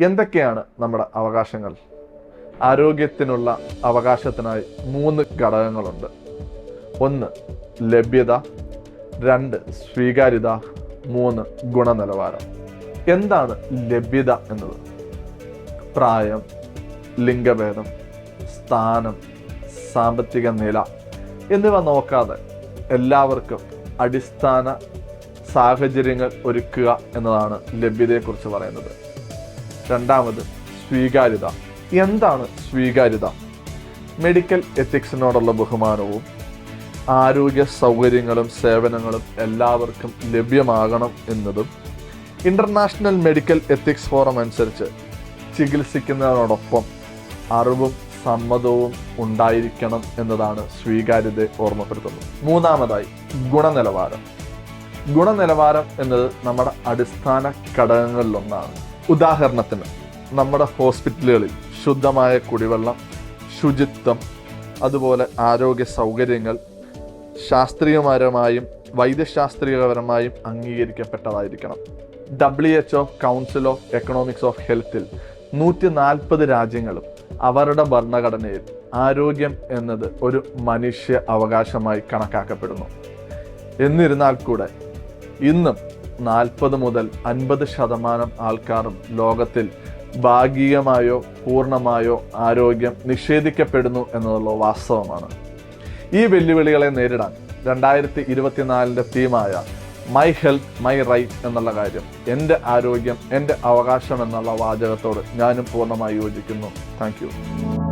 എന്തൊക്കെയാണ് നമ്മുടെ അവകാശങ്ങൾ? ആരോഗ്യത്തിനുള്ള അവകാശത്തിനായി മൂന്ന് ഘടകങ്ങളുണ്ട്. ഒന്ന് ലഭ്യത. രണ്ട് സ്വീകാര്യത. മൂന്ന് ഗുണനിലവാരം. എന്താണ് ലഭ്യത എന്നത്? പ്രായം ലിംഗഭേദം സ്ഥാനം സാമ്പത്തിക നില എന്നിവ നോക്കാതെ എല്ലാവർക്കും അടിസ്ഥാന സാഹചര്യങ്ങൾ ഒരുക്കുക എന്നതാണ് ലഭ്യതയെക്കുറിച്ച് പറയുന്നത്. രണ്ടാമത് സ്വീകാര്യത. എന്താണ് സ്വീകാര്യത? മെഡിക്കൽ എത്തിക്സിനോടുള്ള ബഹുമാനവും ആരോഗ്യ സൗകര്യങ്ങളും സേവനങ്ങളും എല്ലാവർക്കും ലഭ്യമാകണം എന്നതും ഇന്റർനാഷണൽ മെഡിക്കൽ എത്തിക്സ് ഫോറം അനുസരിച്ച് ചികിത്സിക്കുന്നതിനോടൊപ്പം അറിവും സമ്മതവും ഉണ്ടായിരിക്കണം എന്നതാണ് സ്വീകാര്യത ഓർമ്മപ്പെടുത്തുന്നത്. മൂന്നാമതായി ഗുണനിലവാരം. ഗുണനിലവാരം എന്നത് നമ്മുടെ അടിസ്ഥാന ഘടകങ്ങളിലൊന്നാണ്. ഉദാഹരണത്തിന് നമ്മുടെ ഹോസ്പിറ്റലുകളിൽ ശുദ്ധമായ കുടിവെള്ളം ശുചിത്വം അതുപോലെ ആരോഗ്യ സൗകര്യങ്ങൾ ശാസ്ത്രീയപരമായും വൈദ്യശാസ്ത്രീയപരമായും അംഗീകരിക്കപ്പെട്ടതായിരിക്കണം. W H of council of economics of ഹെൽത്തിൽ നൂറ്റി നാൽപ്പത് രാജ്യങ്ങളും അവരുടെ ഭരണഘടനയിൽ ആരോഗ്യം എന്നത് ഒരു മനുഷ്യ അവകാശമായി കണക്കാക്കപ്പെടുന്നു. എന്നിരുന്നാൽ കൂടെ ഇന്നും നാൽപ്പത് മുതൽ അൻപത് ശതമാനം ആൾക്കാരും ലോകത്തിൽ ഭാഗികമായോ പൂർണമായോ ആരോഗ്യം നിഷേധിക്കപ്പെടുന്നു എന്നുള്ള വാസ്തവമാണ്. ഈ വെല്ലുവിളികളെ നേരിടാൻ രണ്ടായിരത്തി ഇരുപത്തിനാലിന്റെ തീമായ മൈ ഹെൽത്ത് മൈ റൈറ്റ് എന്നുള്ള കാര്യം എന്റെ ആരോഗ്യം എന്റെ അവകാശം എന്നുള്ള വാചകത്തോട് ഞാനും പൂർണമായി യോജിക്കുന്നു. താങ്ക്